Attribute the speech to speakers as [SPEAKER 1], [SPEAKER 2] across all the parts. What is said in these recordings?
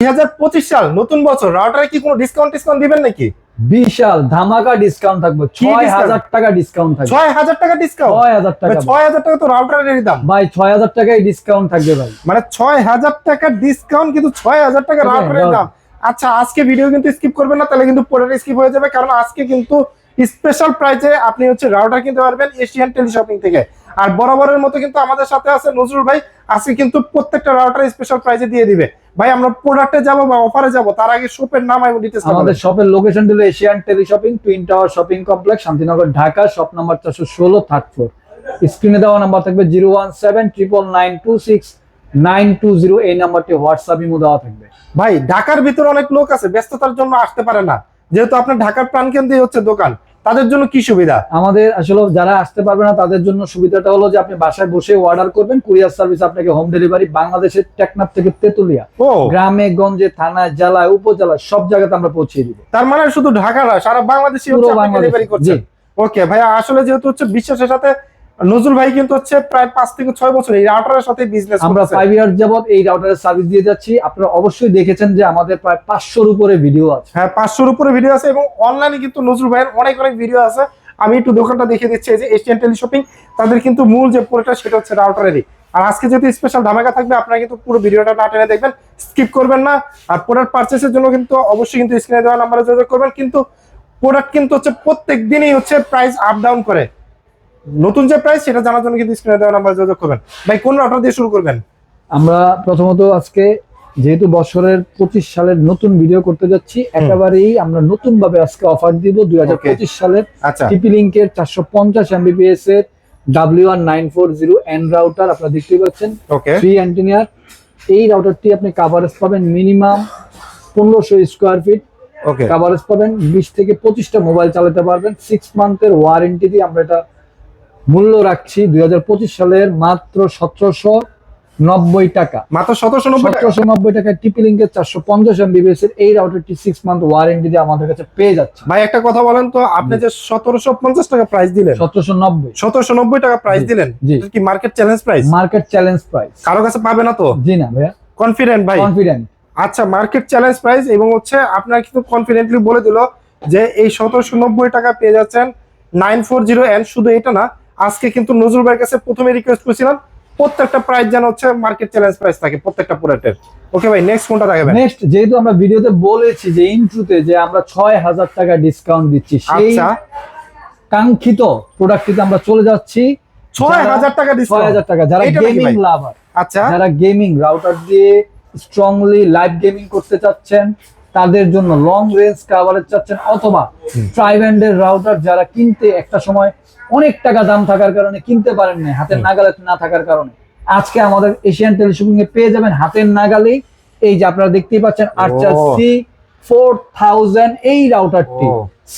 [SPEAKER 1] দুই হাজার পঁচিশ সাল নতুন বছর রাউটারে কি কোনো ডিসকাউন্ট ডিসকাউন্ট দিবেন নাকি?
[SPEAKER 2] বিশাল ধামাকা ডিসকাউন্ট থাকবে। ছয়
[SPEAKER 1] discount?
[SPEAKER 2] হাজার টাকা ডিসকাউন্ট থাকবে।
[SPEAKER 1] ছয় হাজার টাকা ডিসকাউন্ট
[SPEAKER 2] ছয় হাজার টাকা।
[SPEAKER 1] ছয় হাজার টাকা তো রাউটারের দাম।
[SPEAKER 2] ভাই ছয় হাজার টাকায় ডিসকাউন্ট থাকবে ভাই।
[SPEAKER 1] মানে ছয় হাজার টাকার ডিসকাউন্ট কিন্তু ছয় হাজার টাকা রাউটারের দাম। আচ্ছা আজকে ভিডিও কিন্তু স্কিপ করবেন না তাহলে কিন্তু পরের স্কিপ হয়ে যাবে কারণ আজকে কিন্তু স্পেশাল প্রাইজে আপনি হচ্ছে রাউটার কিনতে পারবেন এশিয়ান টেলিশপিং থেকে। আর বরাবরের মতো কিন্তু আমাদের সাথে আছে নজরুল ভাই। আজকে কিন্তু প্রত্যেকটা রাউটার স্পেশাল প্রাইজে দিয়ে দিবে। ভাই আমরা প্রোডাক্টে যাব বা অফারে যাব তার আগে শপের নাম এবং ডিটেলস
[SPEAKER 2] আমাদের শপের লোকেশন হলো Asian teleshopping twin tower shopping complex Shantinagar Dhaka shop number চারশো ষোলো থার্ড ফ্লোর স্ক্রিনে দেওয়া নাম্বার থাকবে zero one seven triple nine two six nine two zero এই নাম্বারটি হোয়াটসঅ্যাপ ইমো দেওয়া থাকবে।
[SPEAKER 1] ভাই ঢাকার ভিতরে অনেক লোক আছে ব্যস্ততার জন্য আসতে পারে না। যেহেতু আপনার ঢাকার প্রাণকেন্দ্রে হচ্ছে দোকান। তাদের জন্য কি সুবিধা?
[SPEAKER 2] আমাদের আসলে যারা আসতে পারবে না তাদের জন্য সুবিধাটা হলো যে আপনি বাসায় বসে অর্ডার করবেন কুরিয়ার সার্ভিস আপনাকে হোম ডেলিভারি বাংলাদেশের টেকনাফ থেকে তেতুলিয়া গ্রামে গঞ্জে থানায় জেলায় উপজেলায় সব জায়গাতে আমরা পৌঁছে দিব।
[SPEAKER 1] তার মানে শুধু ঢাকা না সারা বাংলাদেশে। ডেলিভারি ওকে ভাইয়া আসলে যেহেতু হচ্ছে বিশ্বাসের সাথে নজরুল ভাই কিন্তু হচ্ছে প্রায় পাঁচ থেকে ছয় বছর এই রাউটারের সাথে বিজনেস
[SPEAKER 2] আমরা ফাইভ ইয়ার যাবত এই রাউটারের সার্ভিস দিয়ে যাচ্ছি। আপনারা অবশ্যই দেখেছেন যে আমাদের প্রায় পাঁচশোর উপরে ভিডিও আছে।
[SPEAKER 1] হ্যাঁ পাঁচশোর উপরে ভিডিও আছে এবং অনলাইনে কিন্তু নজরুল ভাইয়ের অনেক অনেক ভিডিও আছে। আমি একটু দোকানটা দেখে দিচ্ছি যে এশিয়ান টেলিশপিং তাদের কিন্তু মূল যে পুরোটা সেটা হচ্ছে রাউটারেরই আর আজকে যদি স্পেশাল ধামাকা থাকবে আপনারা কিন্তু পুরো ভিডিওটা না টেনে দেখবেন স্কিপ করবেন না। আর প্রোডাক্ট পারচেসের জন্য কিন্তু অবশ্যই কিন্তু স্ক্রিনে দেওয়া নাম্বারে যোগাযোগ করবেন। কিন্তু প্রোডাক্ট কিন্তু হচ্ছে প্রত্যেক দিনই হচ্ছে প্রাইস আপ ডাউন করে। নতুন যে প্রাইস সেটা জানার জন্য কিন্তু স্ক্রিনে দেওয়া নাম্বারে যোগাযোগ করবেন। ভাই কোন রাউটার দিয়ে শুরু করবেন?
[SPEAKER 2] আমরা প্রথমত আজকে যেহেতু বছরের পঁচিশ সালের নতুন ভিডিও করতে যাচ্ছি একেবারেই আমরা নতুন ভাবে আজকে অফার দিব দুই হাজার পঁচিশ সালের
[SPEAKER 1] আচ্ছা।
[SPEAKER 2] টিপি লিঙ্কের চারশো পঞ্চাশ এমবিপিএস এর W R nine four zero N router আপনারা দেখতেই পাচ্ছেন। থ্রি অ্যান্টিনিয়ার এই রাউটারটি আপনি কাভারেজ পাবেন মিনিমাম পনেরোশো স্কোয়ার ফিট
[SPEAKER 1] ওকে
[SPEAKER 2] কাভারেজ পাবেন বিশ থেকে পঁচিশটা মোবাইল চালাতে পারবেন। সিক্স মান্থের ওয়ারেন্টি দিয়ে আমরা এটা মূল্য রাখছি দুই হাজার পঁচিশ সালের মাত্র সতেরোশো নব্বই টাকা।
[SPEAKER 1] মাত্র সতেরোশো নব্বই টাকা?
[SPEAKER 2] সতেরোশো নব্বই টাকায় টিপি লিঙ্কের চারশো পঞ্চাশ এমবিবিএস এর এই রাউটারটি সিক্স মান্থ ওয়ারেন্টি দিয়ে আমাদের কাছে পেয়ে যাচ্ছে।
[SPEAKER 1] ভাই একটা কথা বলেন তো আপনি যে সতেরোশো পঞ্চাশ টাকা প্রাইস দিলেন
[SPEAKER 2] সতেরোশো নব্বই।
[SPEAKER 1] সতেরোশো নব্বই টাকা প্রাইস দিলেন। কি market challenge price
[SPEAKER 2] market challenge price
[SPEAKER 1] কারও কাছে পাবে না তো?
[SPEAKER 2] জি না ভাইয়া।
[SPEAKER 1] কনফিডেন্ট ভাই।
[SPEAKER 2] কনফিডেন্ট
[SPEAKER 1] আচ্ছা মার্কেট চ্যালেঞ্জ প্রাইস এবং হচ্ছে আপনার কিন্তু কনফিডেন্টলি বলে দিল যে এই সতেরোশো নব্বই টাকা পেয়ে যাচ্ছেন নাইন ফোর জিরো এন শুধু এটা না আজকে কিন্তু নজরুল ভাইয়ের কাছে প্রথমে রিকোয়েস্ট করেছিলাম প্রত্যেকটা প্রাইস যেন হচ্ছে মার্কেট চ্যালেঞ্জ প্রাইস থাকে প্রত্যেকটা প্রোডাক্টের ওকে ভাই নেক্সট কোনটা দেখাবেন?
[SPEAKER 2] নেক্সট যেহেতু আমরা ভিডিওতে বলেছি যে ইন্ট্রুতে যে আমরা ছয় হাজার টাকা ডিসকাউন্ট দিচ্ছি সেই
[SPEAKER 1] আচ্ছা।
[SPEAKER 2] কাঙ্ক্ষিত প্রোডাক্টটিতে আমরা চলে যাচ্ছি।
[SPEAKER 1] ছয়
[SPEAKER 2] যারা-
[SPEAKER 1] হাজার টাকা
[SPEAKER 2] ছয়
[SPEAKER 1] ডিসকাউন্ট
[SPEAKER 2] হাজার টাকা যারা গেমিং? লাভার
[SPEAKER 1] আচ্ছা।
[SPEAKER 2] যারা গেমিং রাউটার দিয়ে স্ট্রংলি লাইভ গেমিং করতে চাচ্ছেন তাদের জন্য লং রেঞ্জ কাভারেজ চাচ্ছেন অথবা ট্রাইব্যান্ডের রাউটার যারা কিনতে একটা সময় অনেক টাকা দাম থাকার কারণে কিনতে পারেন না হাতের নাগালে না থাকার কারণে। আজকে আমাদের এশিয়ান টেলিশপিং এ পেয়ে যাবেন হাতের নাগালেই। এই যে আপনারা দেখতেই পাচ্ছেন আর্চার সি ফোর থাউজেন্ড এই রাউটারটি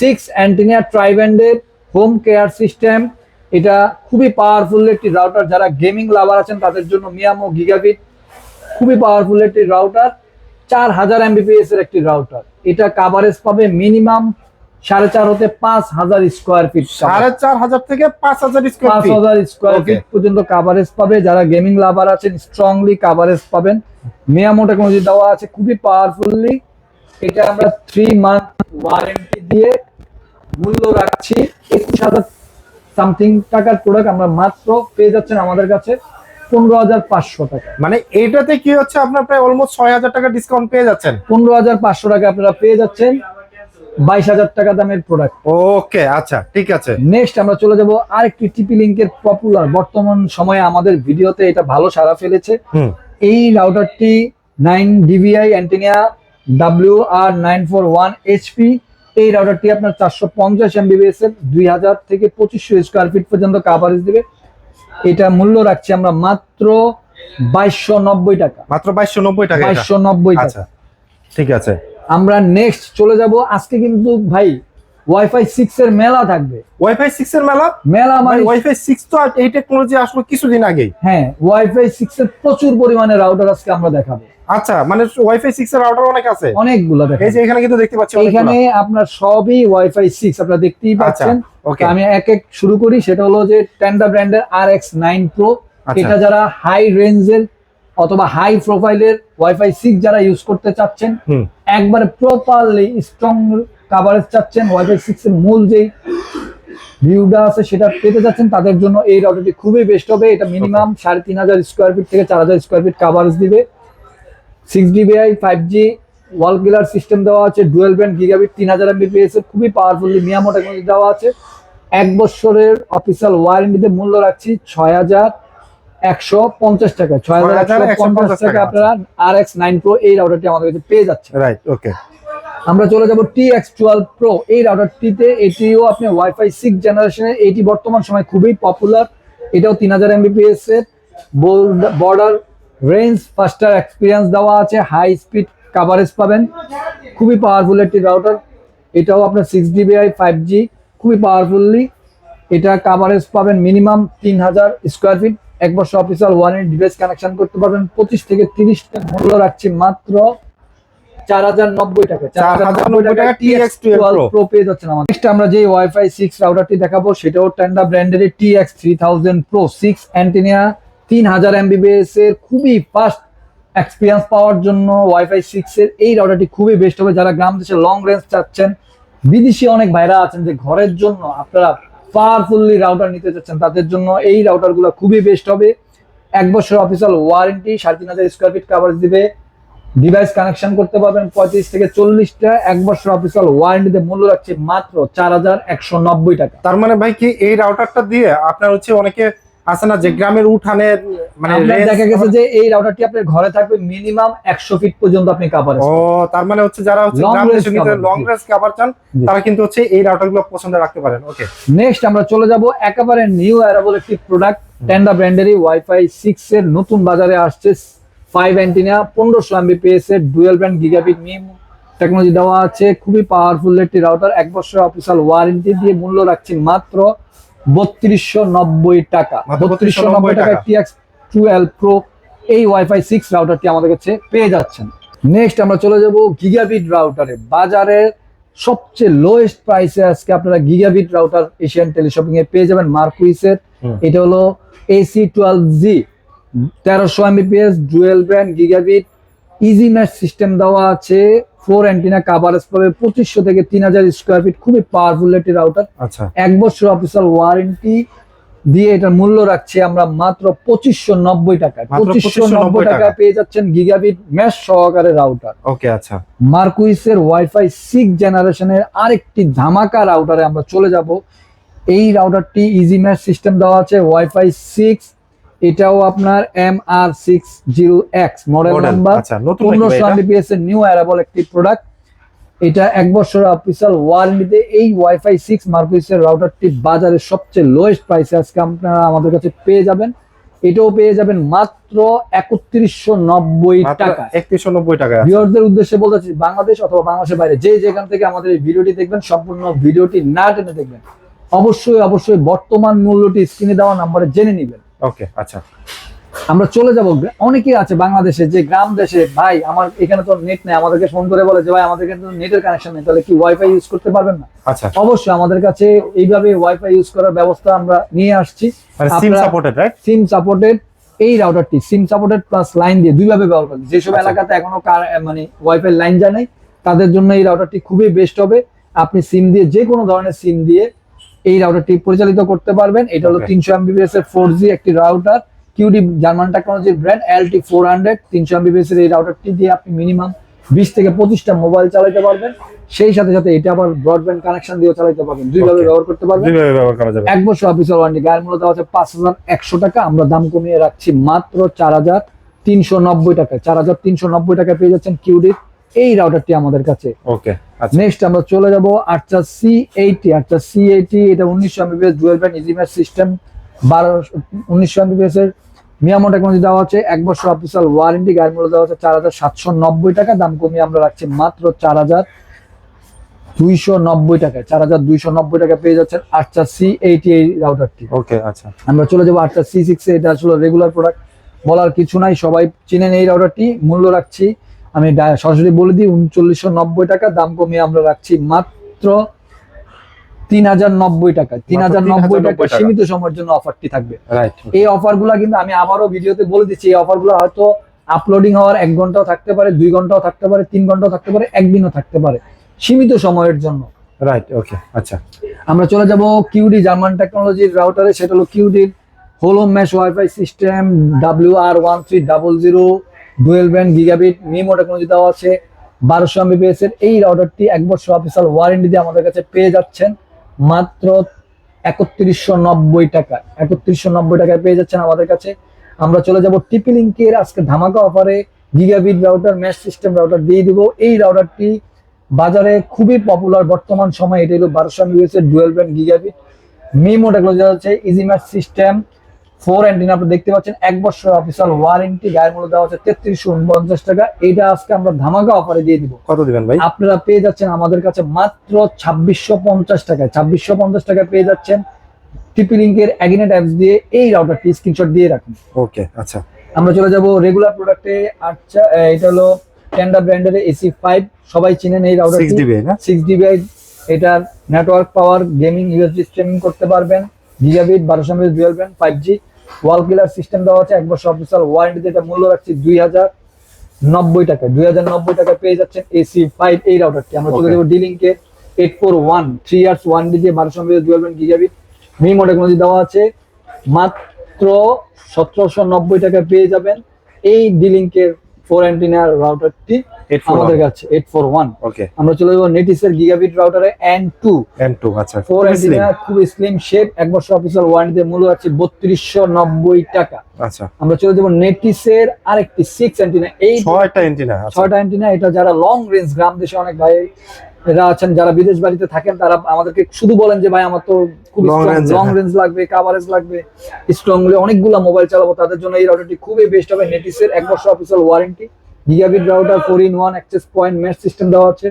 [SPEAKER 2] সিক্স অ্যান্টিনিয়া ট্রাইব্যান্ডের হোম কেয়ার সিস্টেম এটা খুবই পাওয়ারফুল একটি রাউটার যারা গেমিং লাভার আছেন তাদের জন্য মিয়ামো গিগাবিট খুবই পাওয়ারফুল একটি রাউটার চার হাজার এমবিপিএস এর একটি রাউটার এটা কাভারেজ পাবে মিনিমাম সাড়ে চার হতে পাঁচ হাজার স্কোয়ার ফিট
[SPEAKER 1] সাড়ে চার হাজার থেকে পাঁচ হাজার স্কোয়ার
[SPEAKER 2] পাঁচ হাজার স্কোয়ার ফিট পর্যন্ত কাভারেজ পাবে। যারা গেমিং লাভার আছেন স্ট্রংলি কাভারেজ পাবেন। মিয়ামো টেকনোলজি দেওয়া আছে খুবই পাওয়ারফুললি এটা আমরা থ্রি মান্থ ওয়ারেন্টি দিয়ে মূল্য রাখছি। একুশ হাজার সামথিং টাকার প্রোডাক্ট আমরা মাত্র পেয়ে যাচ্ছেন আমাদের কাছে। পনেরো হাজার পাঁচশো টাকা।
[SPEAKER 1] মানে এইটাতে কি হচ্ছে আপনার প্রায় অলমোস্ট ছয় হাজার টাকা ডিসকাউন্ট পেয়ে যাচ্ছেন?
[SPEAKER 2] পনেরো হাজার পাঁচশো টাকা আপনারা পেয়ে যাচ্ছেন বাইশ হাজার টাকা দামের প্রোডাক্ট
[SPEAKER 1] ওকে আচ্ছা ঠিক আছে।
[SPEAKER 2] নেক্সট আমরা চলে যাব আরেকটি টিপি লিঙ্কের পপুলার বর্তমান সময়ে আমাদের ভিডিওতে এটা ভালো সাড়া ফেলেছে। এই রাউটারটি nine DBI antenna W R nine four one HP এই রাউটারটি আপনার চারশো পঞ্চাশ এমবিবিএস এর দুই হাজার থেকে পঁচিশশো স্কোয়ার ফিট পর্যন্ত কাভারেজ দিবে। এটা মূল্য রাখছি আমরা মাত্র বাইশশো নব্বই টাকা।
[SPEAKER 1] মাত্র বাইশশো নব্বই টাকা।
[SPEAKER 2] বাইশশো নব্বই
[SPEAKER 1] আচ্ছা
[SPEAKER 2] টাকা
[SPEAKER 1] ঠিক আছে।
[SPEAKER 2] আমরা নেক্সট চলে যাব। আজকে কিন্তু ভাই ওয়াইফাই সিক্স এর মেলা থাকবে।
[SPEAKER 1] ওয়াইফাই সিক্স এর মেলা?
[SPEAKER 2] মেলা মানে
[SPEAKER 1] ওয়াইফাই সিক্স তো এই টেকনোলজি আসলো কিছুদিন আগেই।
[SPEAKER 2] হ্যাঁ ওয়াইফাই সিক্স এর প্রচুর পরিমাণে রাউটার আজকে আমরা দেখাবো।
[SPEAKER 1] আচ্ছা মানে ওয়াইফাই সিক্স এর রাউটার অনেক আছে।
[SPEAKER 2] অনেকগুলো
[SPEAKER 1] এই
[SPEAKER 2] দেখাবো
[SPEAKER 1] যে এখানে কিন্তু দেখতে পাচ্ছি
[SPEAKER 2] এখানে আপনার সবই ওয়াইফাই সিক্স আপনারা দেখতেই পাচ্ছেন।
[SPEAKER 1] ওকে
[SPEAKER 2] আমি এক এক শুরু করি সেটা হলো যে টেন্ডা ব্র্যান্ডের আর এক্স নাইন প্রো। এটা যারা হাই রেঞ্জের অথবা হাই প্রোফাইলের ওয়াইফাই সিক্স যারা ইউজ করতে চাচ্ছেন একবার প্রপারলি স্ট্রং কাভারেজ চাচ্ছেন ওয়াইফাই সিক্স এর মূল যেই ভিউটা আছে সেটা পেতে যাচ্ছেন তাদের জন্য এই রাউটারটি খুবই বেস্ট হবে। এটা মিনিমাম সাড়ে তিন হাজার স্কোয়ার ফিট থেকে চার হাজার স্কোয়ার ফিট কাভারেজ দিবে। Six DBI five G wall killer system দেওয়া আছে ডুয়েল ব্যান্ড গিগাবিট তিন হাজার এমবিপিএস এর খুবই পাওয়ারফুলি মিয়ামো টেকনোলজি দেওয়া আছে। এক বছরের অফিসিয়াল ওয়ারেন্টিতে মূল্য রাখছি ছয় হাজার একশো পঞ্চাশ টাকা। ছয় হাজার একশো পঞ্চাশ টাকা আপনারা আর এক্স নাইন প্রো এই রাউটারটি আমাদের কাছে পেয়ে যাচ্ছে
[SPEAKER 1] রাইট ওকে
[SPEAKER 2] আমরা চলে যাব টি এক্স টুয়েলভ প্রো এই রাউটারটিতে এটিও আপনি ওয়াইফাই সিক্স জেনারেশনের এটি বর্তমান সময় খুবই পপুলার এটাও তিন হাজার এমবিপিএস এর। বর্ডার রেঞ্জ ফাস্টার এক্সপিরিয়েন্স দেওয়া আছে হাই স্পিড কাভারেজ পাবেন। খুবই পাওয়ারফুল একটি রাউটার এটাও আপনার সিক্স ডিবিআই ফাইভ জি খুবই পাওয়ারফুল্লি এটা কাভারেজ পাবেন মিনিমাম তিন হাজার স্কোয়ার ফিট এক বছর অফিসিয়াল ওয়ারেন্ট ডিভাইস কানেকশন করতে পারবেন। পঁচিশ থেকে তিরিশ টাকা মূল্য রাখছি মাত্র চার হাজার নব্বই টাকা চার হাজার নব্বই টাকা
[SPEAKER 1] TX12
[SPEAKER 2] প্রো পেয়ে যাচ্ছেন আমাদের। নেক্সট আমরা যে ওয়াইফাই সিক্স রাউটারটি দেখাবো সেটাও টেন্ডা ব্র্যান্ডের three thousand pro six antenna তিন হাজার এমবিবিএস এর খুবই ফাস্ট এক্সপিরিয়েন্স পাওয়ার জন্য ওয়াইফাই সিক্স এর। এই রাউটারটি খুবই বেস্ট হবে। যারা গ্রাম দেশে লং রেঞ্জ চাচ্ছেন বিদেশি অনেক ভাইরা আছেন যে ঘরের জন্য আপনারা পাওয়ারফুল্লি রাউটার নিতে চাচ্ছেন, তাদের জন্য এই রাউটারগুলো খুবই বেস্ট হবে। এক বছর অফিসিয়াল ওয়ারেন্টি সাড়ে তিন হাজার স্কোয়ার ফিট কাভারেজ দিবে। ডিভাইস কানেকশন করতে পারবেন পঁয়ত্রিশ থেকে চল্লিশটা। এক বছর অফিসিয়াল ওয়ারেন্টিতে মূল্য রাখছে মাত্র চার হাজার একশো নব্বই টাকা।
[SPEAKER 1] তার মানে ভাই কি এই রাউটারটা দিয়ে আপনার হচ্ছে অনেকে আছে না যে গ্রামের উঠানে মানে
[SPEAKER 2] দেখা গেছে যে এই রাউটারটি আপনার ঘরে থাকবে মিনিমাম একশো ফিট পর্যন্ত আপনি কাভারেজ
[SPEAKER 1] ও তার মানে হচ্ছে যারা হচ্ছে লং রেঞ্জ কভার চান তারা কিন্তু হচ্ছে এই রাউটারগুলো পছন্দ রাখতে পারেন। ওকে
[SPEAKER 2] নেক্সট আমরা চলে যাব একেবারে নিউ অ্যারাবল একটি প্রোডাক্ট টেন্ডা ব্র্যান্ডেরই ওয়াইফাই সিক্স এর নতুন বাজারে আসছে ফাইভ অ্যান্টিনা পনেরোশো এমবিপিএস এর ডুয়েল ব্র্যান্ড গিগাবিট মিম টেকনোলজি দেওয়া আছে খুবই পাওয়ারফুল একটি রাউটার এক বছর অফিসিয়াল ওয়ারেন্টি দিয়ে মূল্য রাখছি মাত্র বত্রিশশো নব্বই টাকা। বত্রিশশো নব্বই
[SPEAKER 1] 3290
[SPEAKER 2] টাকা।
[SPEAKER 1] টাকা।
[SPEAKER 2] টিএক্স টুয়েলভ প্রো এই ওয়াইফাই সিক্স রাউটারটি আমাদের কাছে পেয়ে যাচ্ছেন। নেক্সট আমরা চলে যাব গিগাবিট রাউটারে বাজারে সবচেয়ে লোয়েস্ট প্রাইসে আজকে আপনারা গিগাবিট রাউটার এশিয়ান টেলিশপিং এ পেয়ে যাবেন মার্কুইসের এটা হলো এসি টুয়েলভ জি তেরোশো Mbps dual brand gigabit easy mesh system দেওয়া আছে। ফোর অ্যান্টিনা কাভারেজ পাবে পঁচিশশো থেকে তিন হাজার স্কোয়ার ফিট খুবই পাওয়ারফুল একটি রাউটার
[SPEAKER 1] আচ্ছা।
[SPEAKER 2] এক বছর অফিসিয়াল ওয়ারেন্টি দিয়ে এটার মূল্য রাখছি আমরা মাত্র পঁচিশশো নব্বই
[SPEAKER 1] মাত্র
[SPEAKER 2] পঁচিশশো নব্বই
[SPEAKER 1] টাকা।
[SPEAKER 2] পেয়ে যাচ্ছেন গিগাবিট ম্যাশ সহকারে রাউটার
[SPEAKER 1] ওকে আচ্ছা।
[SPEAKER 2] মার্কুইসের ওয়াইফাই সিক্স জেনারেশনের আরেকটি ধামাকা রাউটারে আমরা চলে যাব। এই রাউটারটি ইজি ম্যাচ সিস্টেম দেওয়া আছে। ওয়াইফাই সিক্স এটাও আপনার M R six zero X model number পনেরোশো? এমবিপিএস এর নিউ অ্যারাবল একটি প্রোডাক্ট এটা এক বছর অফিসিয়াল ওয়ারেন্টিতে এই ওয়াইফাই সিক্স মার্কুইসের রাউটারটি বাজারে সবচেয়ে লোয়েস্ট প্রাইসে আজকে আপনারা আমাদের কাছে পেয়ে যাবেন এটাও পেয়ে যাবেন মাত্র একত্রিশশো নব্বই টাকা
[SPEAKER 1] একত্রিশশো নব্বই টাকা।
[SPEAKER 2] ভিউয়ারদের উদ্দেশ্যে বলতে চাচ্ছি বাংলাদেশ অথবা বাংলাদেশের বাইরে যে যেখান থেকে আমাদের এই ভিডিওটি দেখবেন সম্পূর্ণ ভিডিওটি না টেনে দেখবেন অবশ্যই অবশ্যই বর্তমান মূল্যটি স্ক্রিনে দেওয়া নাম্বারে জেনে নেবেন।
[SPEAKER 1] ওকে আচ্ছা।
[SPEAKER 2] আমরা চলে যাব অনেকেই আছে বাংলাদেশে যে গ্রাম দেশে ভাই আমার এখানে তো নেট নেই আমাদেরকে ফোন করে বলে যে ভাই আমাদের এখানে তো নেটের কানেকশন নেই তাহলে কি ওয়াইফাই ইউজ করতে পারবেন না?
[SPEAKER 1] আচ্ছা।
[SPEAKER 2] অবশ্যই আমাদের কাছে এইভাবে ওয়াইফাই ইউজ করার ব্যবস্থা আমরা নিয়ে আসছি।
[SPEAKER 1] SIM supported right
[SPEAKER 2] SIM supported এই রাউটারটি সিম সাপোর্টেড প্লাস লাইন দিয়ে দুইভাবে ব্যবহার করেন যেসব
[SPEAKER 1] আচ্ছা।
[SPEAKER 2] এলাকাতে এখনও কার- মানে ওয়াইফাই লাইন যায় নাই তাদের জন্য এই রাউটারটি খুবই বেস্ট হবে। আপনি সিম দিয়ে যে কোনো ধরনের সিম দিয়ে এই রাউটারটি পরিচালিত করতে পারবেন। এটা হলো. তিনশো এমবিবিএস এর ফোর জি একটি রাউটার কিউডি জার্মান টেকনোলজির ব্র্যান্ড এলটি ফোর হান্ড্রেড তিনশো এমবিবিএস এর এই রাউটারটি দিয়ে আপনি মিনিমাম বিশ থেকে পঁচিশটা মোবাইল চালাতে পারবেন। সেই সাথে সাথে এটা আবার ব্রডব্যান্ড কানেকশন দিয়ে চালাতে পারবেন। দুইভাবে
[SPEAKER 1] Okay.
[SPEAKER 2] ব্যবহার করতে পারবেন।
[SPEAKER 1] দুইভাবে ব্যবহার করা যাবে।
[SPEAKER 2] এক বছর অফিস ওয়ারেন্টি গায়ের মূল্য দেওয়া আছে পাঁচ হাজার একশো টাকা। আমরা দাম কমিয়ে রাখছি মাত্র চার হাজার তিনশো নব্বই টাকা চার হাজার তিনশো নব্বই টাকা পেয়ে যাচ্ছেন কিউডির এই রাউটারটি আমাদের কাছে।
[SPEAKER 1] ওকে আচ্ছা।
[SPEAKER 2] নেক্সট আমরা চলে যাব আচ্ছা সি এইটি আচ্ছা সি এইটি এটা উনিশশো Mbps dual band easy match system বারো উনিশশো এমবিপিএস এর। মিয়ামো টেকনোলজি দেওয়া হচ্ছে এক বছর অফিসিয়াল ওয়ারেন্টি গায়ের মূল্য দেওয়া হচ্ছে চার হাজার সাতশো নব্বই টাকা দাম কমিয়ে আমরা রাখছি মাত্র চার হাজার দুইশো নব্বই টাকা চার হাজার দুইশো নব্বই টাকা পেয়ে যাচ্ছেন আচ্ছা সি এইটি এই রাউটারটি
[SPEAKER 1] ওকে আচ্ছা।
[SPEAKER 2] আমরা চলে যাব আটটা সি সিক্স এটা আসলে রেগুলার প্রোডাক্ট বলার কিছু নাই সবাই চিনেন এই রাউটারটি মূল্য রাখছি। আমি সরাসরি বলে দিই উনচল্লিশশো নব্বই টাকা দাম কমিয়ে আমরা রাখছি মাত্র তিন হাজার নব্বই টাকা। তিন হাজার নব্বই টাকা সীমিত সময়ের জন্য অফারটি থাকবে।
[SPEAKER 1] রাইট
[SPEAKER 2] এই অফারগুলা কিন্তু আমি আবারও ভিডিওতে বলে দিচ্ছি এই অফারগুলো হয়তো আপলোডিং হওয়ার এক ঘন্টাও থাকতে পারে দুই ঘন্টাও থাকতে পারে তিন ঘন্টাও থাকতে পারে একদিনও থাকতে পারে সীমিত সময়ের জন্য।
[SPEAKER 1] রাইট ওকে আচ্ছা।
[SPEAKER 2] আমরা চলে যাব কিউডি জার্মান টেকনোলজির রাউটারে সেটা হলো কিউডির Halo mesh WiFi system W R one three double zero dual band, gigabit MIMO technology দেওয়া আছে, বারোশো এমবিপিএস এর। এই রাউটারটি এক বছর অফিসিয়াল ওয়ারেন্টি দিয়ে আমাদের কাছে পেয়ে যাচ্ছেন। মাত্র একত্রিশশো নব্বই টাকা। একত্রিশশো নব্বই টাকায় পেয়ে যাচ্ছেন আমাদের কাছে। আমরা চলে যাব টিপি লিঙ্কের আজকে ধামাকা অফারে gigabit router mesh system router দিয়ে দিব। এই রাউটারটি বাজারে খুবই পপুলার বর্তমান সময়ে। এটা হলো বারোশো এমবিএস এর dual band, gigabit MIMO technology আছে easy match system four antenna আপনি দেখতে পাচ্ছেন। এক বছর অফিসিয়াল ওয়ারেন্টি গায়ের মূল্য দেওয়া হচ্ছে তেত্রিশশো উনপঞ্চাশ টাকা। এটা আজকে আমরা ধামাকা অফারে দিয়ে দিব।
[SPEAKER 1] কত দিবেন ভাই?
[SPEAKER 2] আপনারা পেয়ে যাচ্ছেন আমাদের কাছে মাত্র ছাব্বিশশো পঞ্চাশ টাকায়। ছাব্বিশশো পঞ্চাশ টাকায় পেয়ে যাচ্ছেন টিপি লিঙ্কের অ্যাগিনেট অ্যাপস দিয়ে এই রাউটারটি স্ক্রিনশট দিয়ে রাখুন।
[SPEAKER 1] ওকে আচ্ছা।
[SPEAKER 2] আমরা চলে যাব রেগুলার প্রোডাক্টে আচ্ছা এটা হলো টেন্ডা ব্র্যান্ডের এসি ফাইভ সবাই চিনেন এই
[SPEAKER 1] সিক্স
[SPEAKER 2] রাউটারটি
[SPEAKER 1] দিবে
[SPEAKER 2] সিক্স ডিবি এটার network power gaming USB streaming করতে পারবেন। গিগাবিট বারোশো Mbps dual band five G wall killer system দেওয়া আছে। এক বছর অফিসিয়াল ওয়ারেন্টি যেটা মূল্য রাখছি দুই হাজার নব্বই টাকা। দুই হাজার নব্বই টাকা পেয়ে যাচ্ছেন এসি ফাইভ এই রাউটারটি আমরা চলে. যাব ডিলিংকে eight four one three years one DJ বারোশো Mbps dual band gigabit MIMO technology দেওয়া আছে। মাত্র সতেরোশো নব্বই টাকা পেয়ে যাবেন। এই ডিলিংকের ফোর অ্যান্টিনার রাউটারটি
[SPEAKER 1] 841
[SPEAKER 2] আমাদের কাছে এইট ফোর ওয়ান
[SPEAKER 1] ওকে
[SPEAKER 2] আমরা চলে যাব নেটিসের গিগাবিট রাউটারে এন টু
[SPEAKER 1] এম টু আচ্ছা
[SPEAKER 2] ফোর অ্যান্টিনা খুব স্লিম শেপ এক বছর অফিসিয়াল ওয়ারেন্টিতে মূল্য আছে বত্রিশশো নব্বই টাকা।
[SPEAKER 1] আচ্ছা।
[SPEAKER 2] আমরা চলে যাব নেটিসের আরেকটি সিক্স অ্যান্টিনা এই
[SPEAKER 1] ছয়টা এন্টিনা আচ্ছা।
[SPEAKER 2] ছয়টা অ্যান্টিনা এটা যারা লং রেঞ্জ গ্রাম দেশে অনেক ভাই এরা আছেন যারা বিদেশ বাড়িতে থাকেন তারা আমাদেরকে শুধু বলেন যে ভাই আমার তো খুব লং। রেঞ্জ লাগবে কাভারেজ লাগবে। স্ট্রংলি অনেকগুলো মোবাইল চালাবো তাদের জন্য এই রাউটারটি খুবই বেস্ট হবে। নেটিসের এক বছর official warranty gigabit router four in one access point mesh system দেওয়া আছে।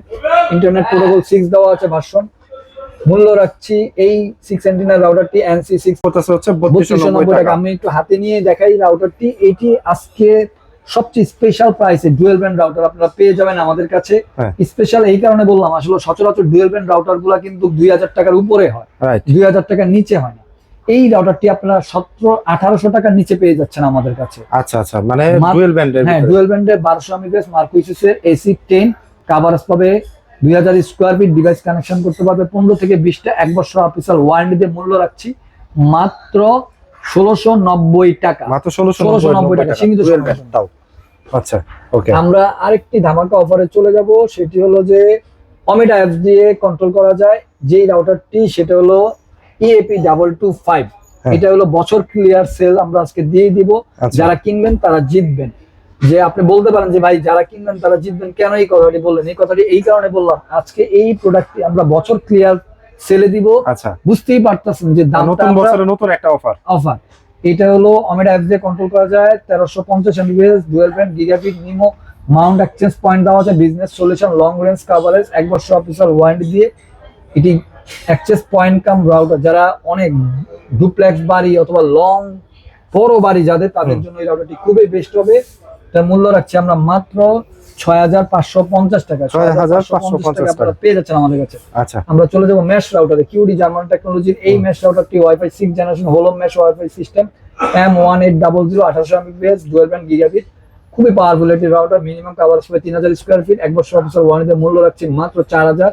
[SPEAKER 2] ইন্টারনেট প্রোটোকল সিক্স দেওয়া আছে ভার্সন মূল্য রাখছি এই সিক্স অ্যান্টিনার রাউটারটি এনসি সিক্স
[SPEAKER 1] হচ্ছে
[SPEAKER 2] বত্রিশশো নব্বই টাকা। আমি একটু হাতে নিয়ে দেখাই রাউটারটি এটি আজকে সবচেয়ে স্পেশাল প্রাইসে ডুয়েল ব্যান্ড রাউটার আপনারা পেয়ে যাবেন আমাদের কাছে।
[SPEAKER 1] হ্যাঁ।
[SPEAKER 2] স্পেশাল এই কারণে বললাম আসলে সচরাচর ডুয়েল ব্যান্ড রাউটারগুলা কিন্তু দুই হাজার টাকার উপরে হয়। দুই হাজার টাকার নিচে হয় না। এই রাউটারটি আপনারা সতেরো আঠারোশো টাকার নিচে পেয়ে যাচ্ছেন আমাদের কাছে।
[SPEAKER 1] আচ্ছা আচ্ছা মানে ডুয়েল ব্যান্ডের
[SPEAKER 2] হ্যাঁ ডুয়েল ব্যান্ডের বারোশো এমবিএস মার্কুইসের এসি টেন কাভারেজ পাবে দুই হাজার স্কোয়ার ফিট ডিভাইস কানেকশন করতে পারবে। পনেরো থেকে বিশটা এক বছর অফিসিয়াল ওয়ারেন্টি দিয়ে মূল্য রাখছি। মাত্র ষোলোশো নব্বই টাকা।
[SPEAKER 1] মাত্র ষোলোশো
[SPEAKER 2] 1690 টাকা, সীমিত
[SPEAKER 1] আচ্ছা ওকে
[SPEAKER 2] আমরা আরেকটি ধামাকা অফারে চলে যাব সেটি হলো যে অমেটা দিয়ে কন্ট্রোল করা যায়। রাউটারটি সেটা হলো ইএপি ডাবল টু ফাইভ। এটা হলো বছর ক্লিয়ার সেল আমরা আজকে দিয়ে দিব।
[SPEAKER 1] আচ্ছা।
[SPEAKER 2] যারা কিনবেন তারা জিতবেন। যে আপনি বলতে পারেন যে ভাই যারা কিনবেন তারা জিতবেন কেন এই কথাটি বললেন? এই কথাটি এই কারণে বললাম আজকে এই প্রোডাক্টটি আমরা বছর ক্লিয়ার সেলে দিব।
[SPEAKER 1] আচ্ছা।
[SPEAKER 2] বুঝতেই পারতেছেন যে দামটা
[SPEAKER 1] নতুন বছরে নতুন একটা অফার
[SPEAKER 2] অফার এটা হলো অমেড অ্যাপ দিয়ে কন্ট্রোল করা যায় তেরোশো পঞ্চাশ MBS dual band gigabit MIMO mount exchange point দেওয়া আছে business solution long range coverage এক বছর অফিসিয়াল ওয়ারেন্টি দিয়ে এটি অ্যাক্সেস পয়েন্ট কাম রাউটার যারা অনেক ডুপ্লেক্স বাড়ি অথবা লং বড় বাড়ি যাদের তাদের জন্য এই রাউটারটি খুবই বেস্ট হবে। তার মূল্য রাখছি আমরা মাত্র ছয় হাজার পাঁচশো পঞ্চাশ টাকা।
[SPEAKER 1] 6,550
[SPEAKER 2] টাকা পেয়ে যাচ্ছেন আমাদের কাছে।
[SPEAKER 1] আচ্ছা।
[SPEAKER 2] আমরা চলে যাব মেশ রাউটারে কিউডি জার্মান টেকনোলজির এই
[SPEAKER 1] হুম।
[SPEAKER 2] মেশ রাউটারটি ওয়াইফাই সিক্স জেনারেশন হোলো mesh WiFi system M one eight double zero আঠারোশো এমবিপিএস ডুয়েল ব্যান্ড গিগাবিট খুবই পাওয়ারফুল একটি রাউটার মিনিমাম কাভার হবে তিন হাজার স্কোয়ার ফিট এক বছর অফিসের ওয়ারেন্টিতে মূল্য রাখছি মাত্র চার হাজার।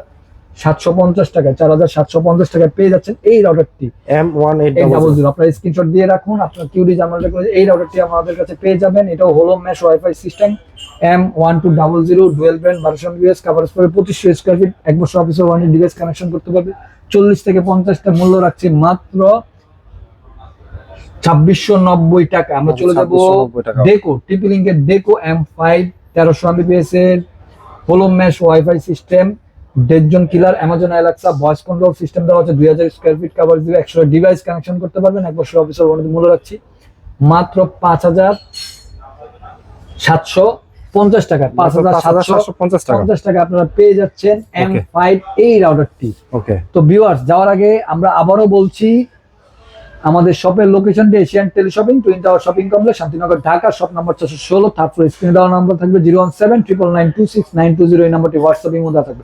[SPEAKER 2] সাতশো পঞ্চাশ টাকা চার হাজার সাতশো পঞ্চাশ টাকায় পেয়ে যাচ্ছেন এই রাউটারটি
[SPEAKER 1] M one eight
[SPEAKER 2] double zero আপনার স্ক্রিনশট দিয়ে রাখুন আপনার জার্মান টেকনোলজি এই রাউটারটি আমাদের কাছে পেয়ে যাবেন। এটাও হোলো mesh WiFi system M one two double zero dual brand বারোশো এমবিএস কাভারেজ করে পঁচিশশো স্কোয়ার ফিট এক বছর অফিসের ওয়ারেন্টি ডিভাইস কানেকশন করতে পারবে। চল্লিশ থেকে পঞ্চাশটা মূল্য রাখছি মাত্র ছাব্বিশশো নব্বই টাকা। আমরা চলে যাব
[SPEAKER 1] 2690 টাকা।
[SPEAKER 2] ডেকো টিপি লিঙ্কের ডেকো এম ফাইভ তেরোশো এমবিপিএস এর হোলো mesh wifi system দেড়জন killer Amazon Alexa voice control system দেওয়া আছে দুই হাজার স্কোয়ার ফিট কাভার দিবে একশো ডিভাইস কানেকশন করতে পারবেন। এক বছর অফিসের ওয়ারেন্টি মূল্য রাখছি। মাত্র পাঁচ হাজার সাতশো পঞ্চাশ টাকা পাঁচ হাজার সাতশো
[SPEAKER 1] পঞ্চাশ টাকা।
[SPEAKER 2] পঞ্চাশ টাকা আপনারা পেয়ে যাচ্ছেন এম ফাইভ এই রাউটারটি
[SPEAKER 1] ওকে
[SPEAKER 2] তো ভিউয়ার্স যাওয়ার আগে আমরা আবারও বলছি আমাদের শপের লোকেশনটি Asian tele shopping twin tower shopping complex Shantinagar Dhaka shop number চারশো ষোলো থার্ড ফ্লোর স্ক্রিনে দেওয়া নাম্বার থাকবে zero one seven triple nine two six nine two zero এই নাম্বারটি হোয়াটসঅ্যাপের মধ্যে থাকবে।